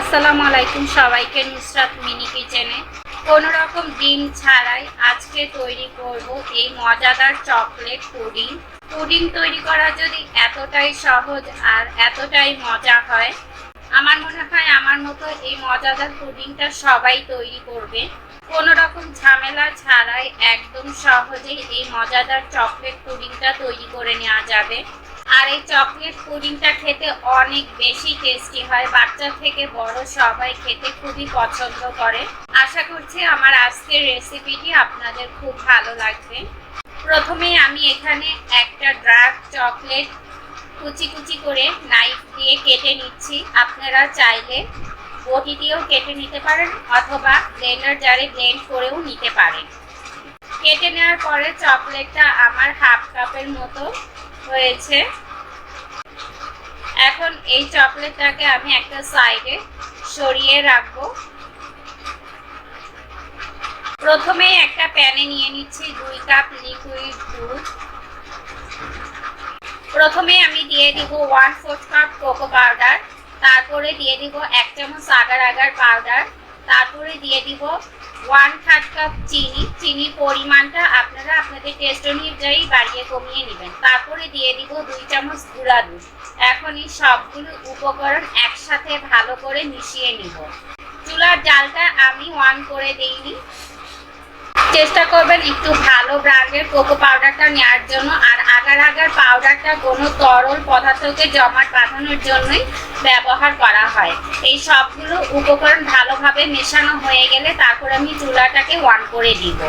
আসসালামু আলাইকুম সবাইকে নুসরাত মিনি কিচেনে। কোনো রকম ডিম ছাড়াই আজকে তৈরি করব এই মজাদার চকলেট পুডিং। পুডিং তৈরি করা যদি এতটাই সহজ আর এতটাই মজা হয়, আমার মনে হয় আমার মতো এই মজাদার পুডিংটা সবাই তৈরি করবে। কোনো রকম ঝামেলা ছাড়াই একদম সহজেই এই মজাদার চকলেট পুডিংটা তৈরি করে নেওয়া যাবে। আর এই চকলেট পুডিংটা খেতে অনেক বেশি টেস্টি হয়। বাচ্চা থেকে বড় সবাই খেতে খুবই পছন্দ করে। আশা করছি আমার আজকের রেসিপিটি আপনাদের খুব ভালো লাগবে। প্রথমে আমি এখানে একটা ডার্ক চকলেট কুচি কুচি করে নাইফ দিয়ে কেটে নিচ্ছি। আপনারা চাইলে বটি দিয়েও কেটে নিতে পারেন অথবা ব্লেন্ডার জারে ব্লেন্ড করেও নিতে পারেন। কেটে নেওয়ার পরে চকলেটটা আমার হাফ কাপের মতো হয়েছে। এখন এই চকলেটটাকে আমি একটা সাইডে সরিয়ে রাখব। প্রথমে একটা প্যানে নিয়ে নিচ্ছি দুই কাপ লিকুইড দুধ। প্রথমে আমি দিয়ে দিব one fourth cup cocoa powder তারপরে দিয়ে দিব এক চামচ আগার আগার পাউডার তারপরে দিয়ে দিব ওয়ান থার্ড কাপ চিনি। চিনির পরিমাণটা আপনারা আপনাদের টেস্ট অনুযায়ী বাড়িয়ে কমিয়ে নেবেন। তারপরে দিয়ে দিব দুই চামচ গুঁড়া দুধ। এখন এই সবগুলো উপকরণ একসাথে ভালো করে মিশিয়ে নিব। চুলার জালটা আমি অন করে দিইনি। চেষ্টা করবেন একটু ভালো ব্র্যান্ডের কোকো পাউডারটা নেওয়ার জন্য। আর আগার আগার পাউডারটা কোনো তরল পদার্থকে জমাট বাঁধানোর জন্যই ব্যবহার করা হয়। এই সবগুলো উপকরণ ভালোভাবে মেশানো হয়ে গেলে তারপর আমি চুলাটাকে অন করে দিব।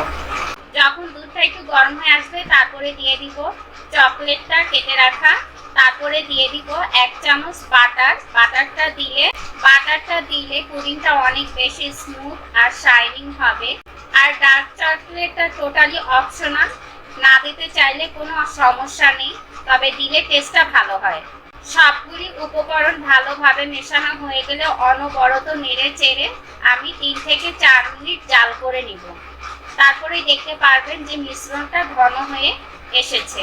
যখন দুধটা একটু গরম হয়ে আসবে, তারপরে দিয়ে দিব চকলেটটা কেটে রাখা। তারপরে দিয়ে দিব এক চামচ বাটার বাটারটা দিলে বাটারটা দিলে পুডিংটা অনেক বেশি স্মুথ আর শাইনিং হবে। আর ডার্ক চকলেটটা টোটালি অপশনাল না দিতে চাইলে কোনো সমস্যা নেই, তবে দিলে টেস্টটা ভালো হয়। সবগুলি উপকরণ ভালোভাবে মেশানো হয়ে গেলে অনবরত নেড়ে চেড়ে আমি তিন থেকে চার মিনিট জাল করে নিব। তারপরে দেখতে পারবেন যে মিশ্রণটা ঘন হয়ে এসেছে।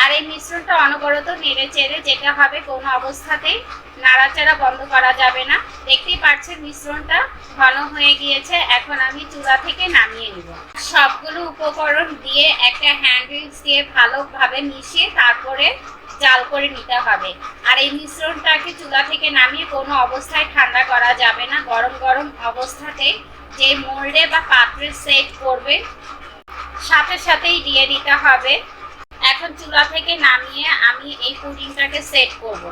আর এই মিশ্রণটা অনবরত নেড়ে চেড়ে যেটা হবে কোনো অবস্থাতেই নাড়াচাড়া বন্ধ করা যাবে না। দেখতেই পাচ্ছেন মিশ্রণটা ঘন হয়ে গিয়েছে। এখন আমি চুলা থেকে নামিয়ে নিব। সবগুলো উপকরণ দিয়ে একটা হ্যান্ড দিয়ে ভালোভাবে মিশিয়ে তারপরে জাল করে নিতে হবে। আর এই মিশ্রণটাকে চুলা থেকে নামিয়ে কোনো অবস্থায় ঠান্ডা করা যাবে না। গরম গরম অবস্থাতে যে মোল্ডে বা পাত্রে সেট করবে, সাথে সাথেই দিয়ে দিতে হবে। এখন চুলা থেকে নামিয়ে আমি এই পুডিংটাকে সেট করব।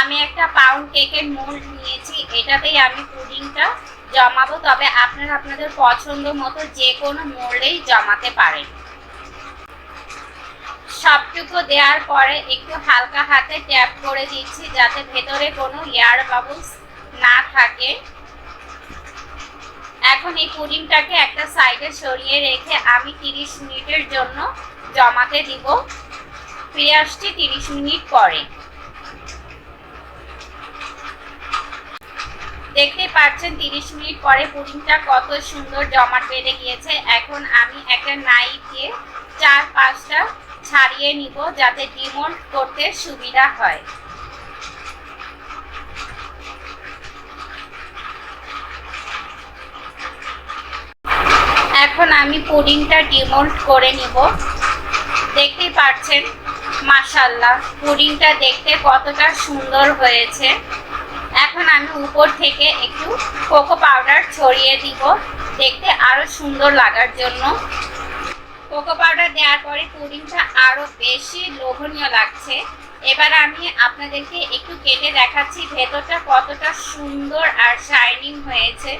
আমি একটা পাউন্ড কেকের মোল্ড নিয়েছি, এটাতেই আমি পুডিংটা জমাবো। তবে আপনারা আপনাদের পছন্দ মতো যে কোনো মোল্ডেই জমাতে পারেন। সবটুকু দেওয়ার পরে একটু হালকা হাতে ট্যাপ করে দিচ্ছি, যাতে ভেতরে কোনো এয়ার বাবলস না থাকে। এখন এই পুডিংটাকে একটা সাইডে সরিয়ে রেখে আমি 30 মিনিটের জন্য জমাতে দিব। ফিরে আসছি 30 মিনিট পরে। দেখতে পাচ্ছেন 30 মিনিট পরে পুডিংটা কত সুন্দর জমাট বেঁধে গিয়েছে। এখন আমি একটা নাইফ দিয়ে চার পাঁচটা ছাড়িয়ে নিব যাতে ডিমোল্ড করতে সুবিধা হয়। এখন আমি পুডিংটা ডিমোল্ড করে নিব। দেখতেই পাচ্ছেন মাসাল্লাহ পুডিংটা দেখতে কতটা সুন্দর হয়েছে। এখন আমি উপর থেকে একটু কোকো পাউডার ছড়িয়ে দিব, দেখতে আরও সুন্দর লাগার জন্য। কোকো পাউডার দেওয়ার পরে পুডিংটা আরও বেশি লোভনীয় লাগছে। এবার আমি আপনাদেরকে একটু কেটে দেখাচ্ছি ভেতরটা কতটা সুন্দর আর শাইনিং হয়েছে।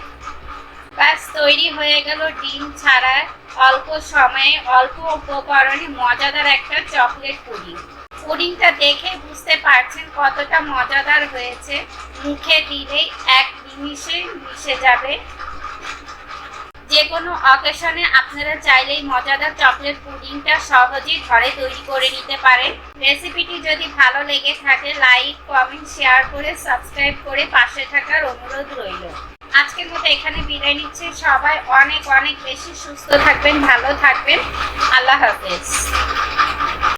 ব্যাস, তৈরি হয়ে গেল ডিম ছাড়া। অল্প সময়ে, অল্প উপকরণে মজাদার একটা চকলেট পুডিং। পুডিংটা দেখে বুঝতে পারছেন কতটা মজাদার হয়েছে। মুখে দিলেই এক নিমিষে মিশে যাবে। যে কোনো অকেশনে আপনারা চাইলেই মজাদার চকলেট পুডিংটা সহজেই ঘরে তৈরি করে নিতে পারেন। রেসিপিটি যদি ভালো লেগে থাকে, লাইক, কমেন্ট, শেয়ার করে সাবস্ক্রাইব করে পাশে থাকার অনুরোধ রইল। আজকের মতো এখানে বিদায় নিচ্ছে। সবাই অনেক অনেক বেশি সুস্থ থাকবেন, ভালো থাকবেন। আল্লাহ হাফেজ।